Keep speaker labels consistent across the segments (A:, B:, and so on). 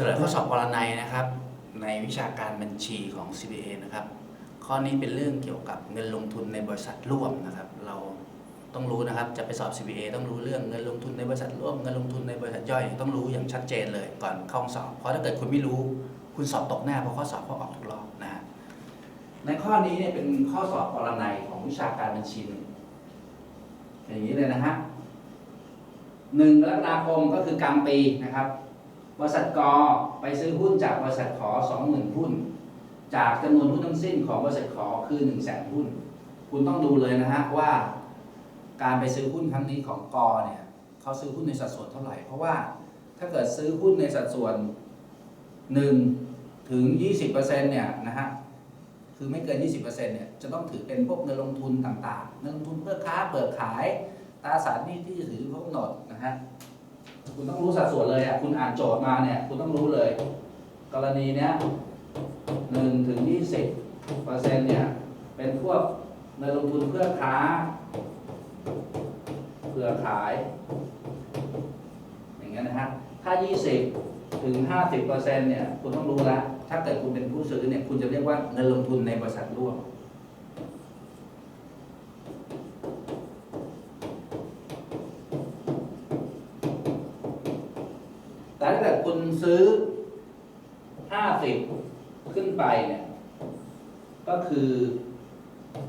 A: ฉลยข้อสอบปรนัยนะครับ ในวิชาการบัญชีของ CBA นะครับ ข้อนี้เป็นเรื่องเกี่ยวกับเงินลงทุนในบริษัทร่วมนะครับ เราต้องรู้นะครับจะไปสอบ CBA ต้องรู้เรื่องเงินลงทุนในบริษัทร่วมเงินลงทุนในบริษัทย่อยต้องรู้อย่างชัดเจนเลยก่อนเข้าห้องสอบ เพราะถ้าเกิดคุณไม่รู้คุณสอบตกแน่เพราะข้อสอบเขาออกทุกรอบนะฮะในข้อนี้เนี่ยเป็นข้อสอบปรนัยของวิชาการบัญชีหนึ่งอย่างนี้เลยนะฮะหนึ่งกรกฎาคมก็คือกลางปีนะครับ บริษัทกไปซื้อหุ้นจากบริษัทขอสองหมื่นหุ้น จากจำนวนหุ้นทั้งสิ้นของบริษัทขอคือหนึ่งแสนหุ้น คุณต้องดูเลยนะฮะว่า การไปซื้อหุ้นครั้งนี้ของกเนี่ยเขาซื้อหุ้นในสัดส่วนเท่าไหร่ เพราะว่าถ้าเกิดซื้อหุ้นในสัดส่วน1ถึง20%เนี่ยนะฮะคือไม่เกิน 20%เนี่ยจะต้องถือเป็นพวกเงินลงทุนต่างๆ เงินลงทุนเพื่อค้าเปิดขายตราสารหนี้ที่ถือเขากหนดนะฮะ คุณต้องรู้สัดส่วนเลยอะคุณอ่านโจทย์มาเนี่ย คุณต้องรู้เลย กรณีเนี้ยหนึ่งถึงยี่สิบเปอร์เซ็นต์เนี่ย เป็นพวกเงินลงทุนเพื่อค้า เพื่อขาย อย่างเงี้ยนะฮะถ้า20ถึง50เปอร์เซ็นต์เนี่ย คุณต้องรู้แล้วถ้าเกิดคุณเป็นผู้ซื้อเนี่ย คุณจะเรียกว่าเงินลงทุนในบริษัทร่วม ไปเนี่ยก็คือ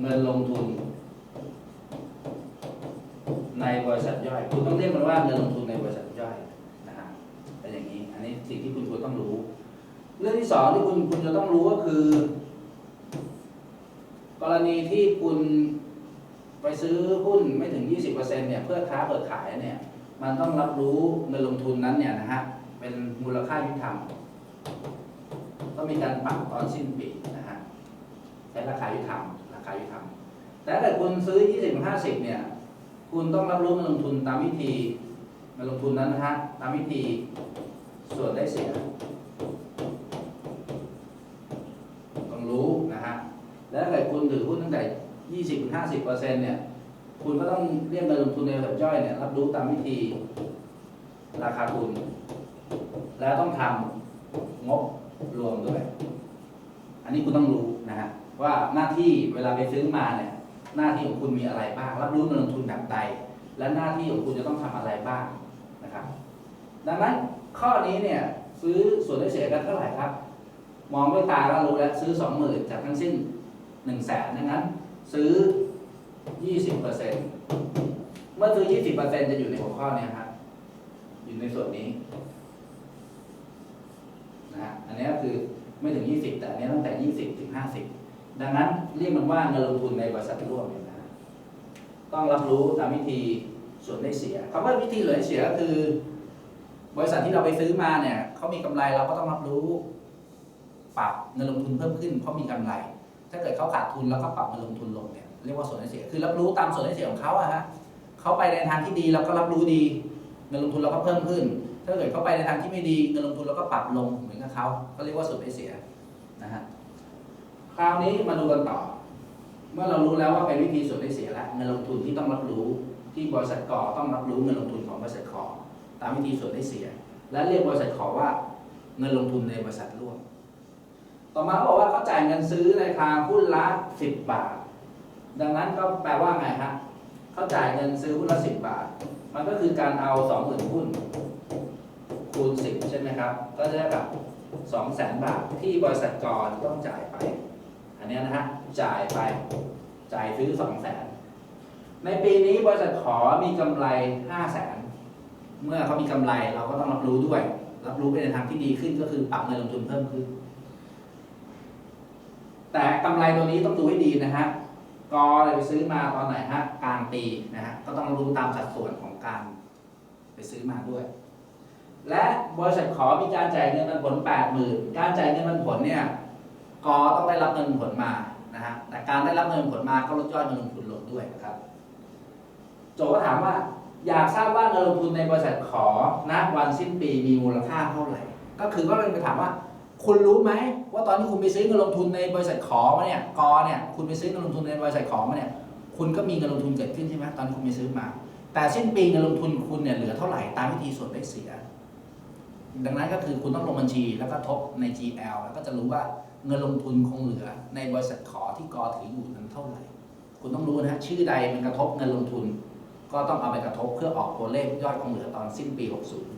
A: เงินลงทุน ในบริษัทย่อย คุณต้องเรียกมันว่าเงินลงทุนในบริษัทย่อยนะฮะเป็นอย่างนี้ อันนี้สิ่งที่คุณควรต้องรู้ เรื่องที่สองที่คุณคุณจะต้องรู้ก็คือ กรณีที่คุณไปซื้อหุ้นไม่ถึง 20%เนี่ยเพื่อค้าเปิดขายเนี่ย มันต้องรับรู้เงินลงทุนนั้นเนี่ยนะฮะเป็นมูลค่ายุติธรรม ต้องมีการปรับตอนสิ้นปีนะฮะใช้ราคายุติธรรมราคายุติธรรมแต่ถ้าคุณซื้อ 20 50 เนี่ย คุณต้องรับรู้เงินลงทุนตามวิธีเงินลงทุนนั้นนะฮะตามวิธีส่วนได้เสียต้องรู้นะฮะแล้วถ้าเกิดคุณถือหุ้นตั้งแต่ 20-50%เซ็นต์เนี่ย คุณก็ต้องเรียกเงินลงทุนในบริษัทย่อยเนี่ยรับรู้ตามวิธีราคาทุนแล้วต้องทำงบ รวมด้วย อันนี้คุณต้องรู้นะฮะว่าหน้าที่เวลาไปซื้อมาเนี่ย หน้าที่ของคุณมีอะไรบ้าง รับรู้เงินลงทุนแบบใด และหน้าที่ของคุณจะต้องทำอะไรบ้างนะครับ ดังนั้นข้อนี้เนี่ย ซื้อส่วนได้เสียกันเท่าไหร่ครับ มองด้วยตาก็รู้แล้วซื้อสองหมื่นจากทั้งสิ้นหนึ่งแสนดังนั้น ซื้อยี่สิบเปอร์เซ็นเมื่อซื้อยี่สิบเปอร์เซ็นจะอยู่ในหัวข้อเนี้ครับอยู่ในส่วนนี้ นะฮะอันนี้ก็คือไม่ถึงยี่สิบแต่อันนี้ตั้งแต่ยี่สิบถึงห้าสิบดังนั้นเรียกมันว่าเงินลงทุนในบริษัทร่วมเนี่ยนะต้องรับรู้ตามวิธีส่วนได้เสียคำว่าวิธีเหลือเสียก็คือบริษัทที่เราไปซื้อมาเนี่ยเขามีกำไรเราก็ต้องรับรู้ ปรับเงินลงทุนเพิ่มขึ้นเพราะมีกำไร ถ้าเกิดเขาขาดทุนแล้วก็ปรับเงินลงทุนลงเนี่ยเรียกว่าส่วนได้เสีย คือรับรู้ตามส่วนได้เสียของเขาอะฮะเขาไปในทางที่ดีเราก็รับรู้ดีเงินลงทุนเราก็เพิ่มขึ้น ถ้าเกิดเขาไปในทางที่ไม่ดีเงินลงทุนเราก็ปรับลงเหมือนกับเขาก็เรียกว่าส่วนได้เสียนะฮะคราวนี้มาดูกันต่อ เมื่อเรารู้แล้วว่าเป็นวิธีส่วนได้เสียแล้วเงินลงทุนที่ต้องรับรู้ที่บริษัทกอต้องรับรู้เงินลงทุนของบริษัทขอตามวิธีส่วนได้เสีย และเรียกบริษัทขอว่าเงินลงทุนในบริษัทร่วม ต่อมาเขาบอกว่าเขาจ่ายเงินซื้อในราคาหุ้นละสิบบาท ดังนั้นก็แปลว่าไงฮะเขาจ่ายเงินซื้อหุ้นละสิบบาท มันก็คือการเอาสองหมื่นหุ้น คูณสิบใช่ไหมครับ ก็จะได้กับสองแสนบาทที่บริษัทกรต้องจ่ายไป อันนี้นะฮะจ่ายไปจ่ายซื้อสองแสนในปีนี้บริษัทขอมีกำไรห้าแสนเมื่อเขามีกำไรเราก็ต้องรับรู้ด้วย รับรู้ไปในทางที่ดีขึ้นก็คือปรับเงินลงทุนเพิ่มขึ้น แต่กำไรตัวนี้ต้องดูให้ดีนะฮะกอเลยไปซื้อมาตอนไหนฮะกลางปีนะฮะก็ต้องรู้ตามสัดส่วนของการไปซื้อมาด้วย และบริษัทขอมีการจ่ายเงินปันผลแปดหมื่นการจ่ายเงินปันผลเนี่ยกอต้องได้รับเงินผลมานะฮะแต่การได้รับเงินผลมาก็ลดยอดเงินลงทุนลงด้วยนะครับ โจก็ถามว่าอยากทราบว่าเงินลงทุนในบริษัทขอณวันสิ้นปีมีมูลค่าเท่าไหร่ ก็คือก็เลยไปถามว่า คุณรู้ไหมว่าตอนที่คุณไปซื้อเงินลงทุนในบริษัทขอมาเนี่ยกอเนี่ยคุณไปซื้อเงินลงทุนในบริษัทขอมาเนี่ยคุณก็มีเงินลงทุนเกิดขึ้นใช่ไหมตอนคุณไปซื้อมา แต่สิ้นปีเงินลงทุนคุณเนี่ยเหลือเท่าไหร่ตามวิธีส่วนได้เสีย ดังนั้นก็คือคุณต้องลงบัญชีแล้วก็ทบใน GL แล้วก็จะรู้ว่าเงินลงทุนคงเหลือ ในบริษัทขอที่กอถืออยู่นั้นเท่าไหร่ คุณต้องรู้นะฮะชื่อใดมันกระทบเงินลงทุน ก็ต้องเอาไปกระทบเพื่อออกตัวเลขยอดคงเหลือตอนสิ้นปี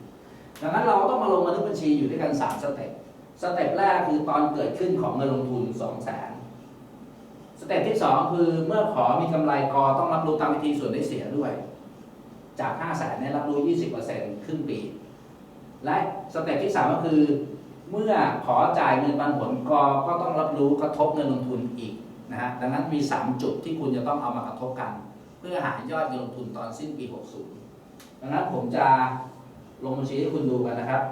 A: 60 ดังนั้นเราต้องมาลงบันทึกบัญชีอยู่ด้วยกัน3สเต็ป สเต็ปแรกคือตอนเกิดขึ้นของเงินลงทุน2 0 0 0 0 0สเต็ปที่ 2 คือเมื่อขอมีกำไรกอต้องรับรู้ตามวิธีส่วนได้เสียด้วย จาก5 0 0 0 0 0เนี่ยรับรู้ 20%ครึ่งปี และสเต็ปที่ 3 ก็คือ เมื่อขอจ่ายเงินปันผลกก็ต้องรับรู้กระทบเงินลงทุนอีกนะฮะดังนั้นมี 3 จุดที่คุณจะต้องเอามากระทบกัน เพื่อหายอดเงินลงทุนตอนสิ้นปี 60 ดังนั้นผมจะลงบัญชีให้คุณดูกันนะครับ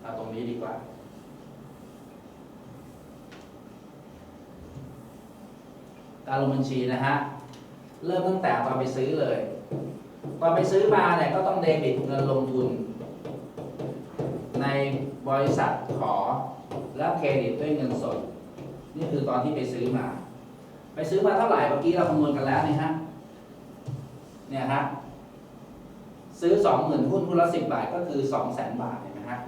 A: เอาตรงนี้ดีกว่าการลงบัญชีนะฮะ เริ่มตั้งแต่ตอนไปซื้อเลย ตอนไปซื้อมาเนี่ยก็ต้องเดบิตเงินลงทุน ในบริษัทขอแล้วเครดิตด้วยเงินสด นี่คือตอนที่ไปซื้อมา ไปซื้อมาเท่าไหร่เมื่อกี้เราคำนวณกันแล้วนี่ฮะเนี่ยฮะซื้อสองหมื่นหุ้นหุ้นละสิบบาทก็คือสองแสนบาทเห็นไหมฮะ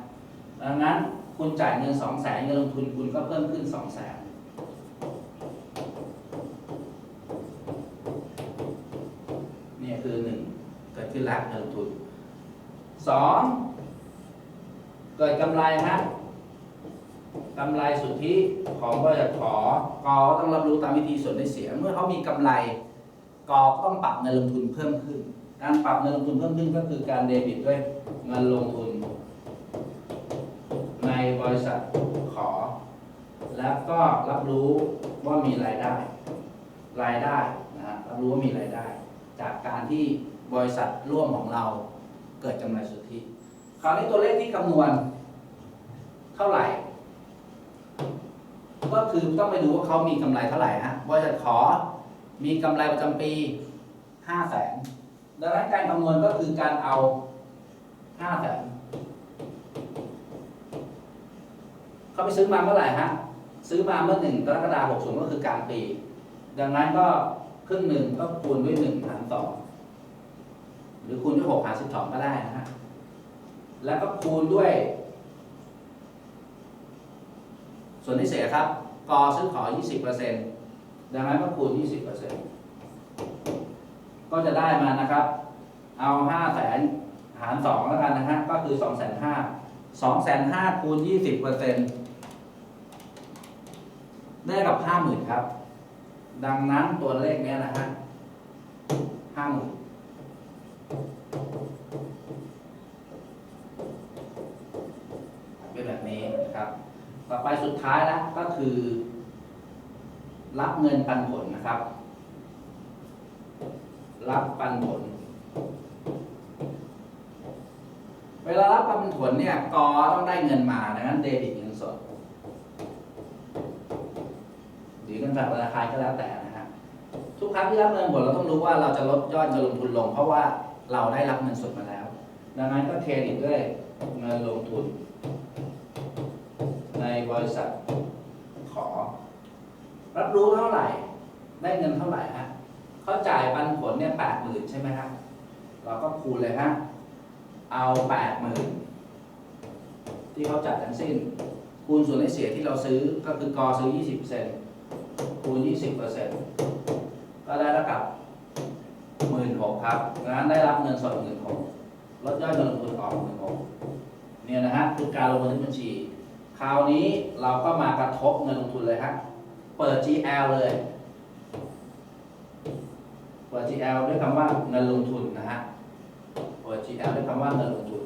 A: ดังนั้นคุณจ่ายเงินสองแสนเงินลงทุนคุณก็เพิ่มขึ้นสองแสน เนี่ยคือหนึ่ง เกิดขึ้นแล้วเงินลงทุนสองเกิดกำไรฮะกำไรสุทธิของบริษัทขอกอต้องรับรู้ตามวิธีส่วนได้เสีย เมื่อเขามีกำไรกอก็ต้องปรับเงินลงทุนเพิ่มขึ้น การปรับเงินลงทุนเพิ่มขึ้นก็คือการเดบิตด้วยเงินลงทุน ในบริษัทขอ แล้วก็รับรู้ว่ามีรายได้ รายได้นะฮะรับรู้ว่ามีรายได้ จากการที่ บริษัทร่วมของเราเกิดกำไรสุทธิคราวนี้ตัวเลขที่คำนวณเท่าไหร่ ก็คือต้องไปดูว่าเขามีกำไรเท่าไหร่ฮะบริษัทขอมีกำไรประจำปีห้าแสนดังนั้นการคำนวณก็คือการเอาห้าแสนเขาไปซื้อมาเมื่อไหร่ฮะซื้อมาเมื่อหนึ่งกรกฎาคมหกศูนก็คือกลางปี ดังนั้นก็ครึ่งหนึ่งก็คูณด้วยหนึ่งหารสอง หรือคูณด้วยหกหารสิบสองก็ได้นะฮะแล้วก็คูณด้วย ส่วนที่เศษครับกอซื้อขอยี่สิบเปอร์เซ็นต์ดังนั้นก็คูณยี่สิบเปอร์เซ็นต์ก็จะได้มานะครับ เอาห้าแสนหารสองแล้วกันนะฮะก็คือสองแสนห้าสองแสนห้าคูณยี่สิบเปอร์เซ็นต์ได้กับห้าหมื่นครับ ดังนั้นตัวเลขเนี้ยนะฮะห้าหมื่น ไปสุดท้ายแล้วก็คือ รับเงินปันผลนะครับ รับปันผล เวลารับปันผลเนี่ยกอต้องได้เงินมาดังนั้นเดบิตเงินสดหรือเงินฝากธนาคารก็แล้วแต่นะฮะทุกครั้งที่รับเงินผลเราต้องรู้ว่าเราจะลดยอดเงินลงทุนลง เพราะว่าเราได้รับเงินสดมาแล้ว ดังนั้นก็เครดิตด้วยเงินลงทุน บริษัทขอ รับรู้เท่าไหร่ ได้เงินเท่าไหร่ฮะเขาจ่ายปันผลเนี่ยแปดหมื่นใช่ไหมฮะเราก็คูณเลยฮะเอาแปดหมื่นที่เขาจ่ายทั้งสิ้น คูณส่วนได้เสียที่เราซื้อก็คือกอซื้อยี่สิบเปอร์เซ็นต์คูณยี่สิบเปอร์เซ็นต์ก็ได้เท่ากับหมื่นหกครับงานได้รับเงินสดหมื่นหกลดยอดเงินลงทุนออกหมื่นหกเนี่ยนะฮะคือการลงบันทึกบัญชี คราวนี้เราก็มากระทบเงินลงทุนเลยฮะ เปิด GL เลย เปิด GL ด้วยคำว่าเงินลงทุนนะฮะ เปิด GL ด้วยคำว่าเงินลงทุน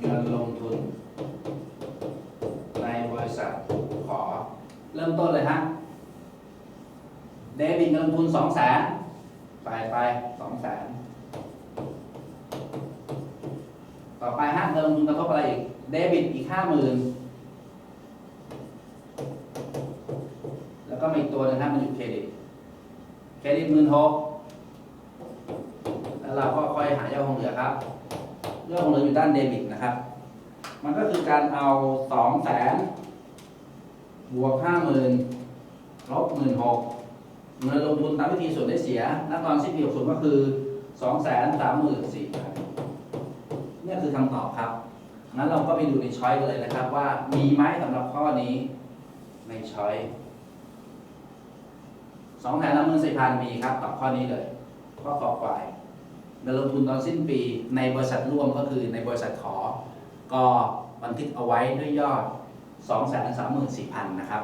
A: เงินลงทุน ในบริษัทขอ เริ่มต้นเลยฮะ เดบิตเงิ นทุนสองแสนไปไปสองแสนต่อไปฮะเงินลงทุนกระทบอะไรอีก เดบิตอีกห้าหมื่นแล้วก็มีอีกตัวหนึงฮะมันอยู่เครดิต เครดิตหมื่นหกแล้วเราก็ค่อยหายอดคงเหลือครับยอดคงเหลืออยู่ด้านเดบิตนะครับ มันก็คือการเอาสองแสนบวกห้าหมื่นลบหมื่นหก เงินลงทุนตามวิธีส่วนได้เสียณตอนสิ้นปีหกศูนย์ก็คือสองแสนสามหมื่นสี่พันนี่คือคำตอบครับงั้นเราก็ไปดูในช้อยกันเลยนะครับ ว่ามีไหมสำหรับข้อนี้ในช้อยสองแสนสามหมื่นสี่พันมีครับตอบข้อนี้เลยข้อขอบควายเงินลงทุนตอนสิ้นปีในบริษัทร่วมก็คือในบริษัทขอ ก็บันทึกเอาไว้ด้วยยอด 2 3 4 0 0 0 นะครับ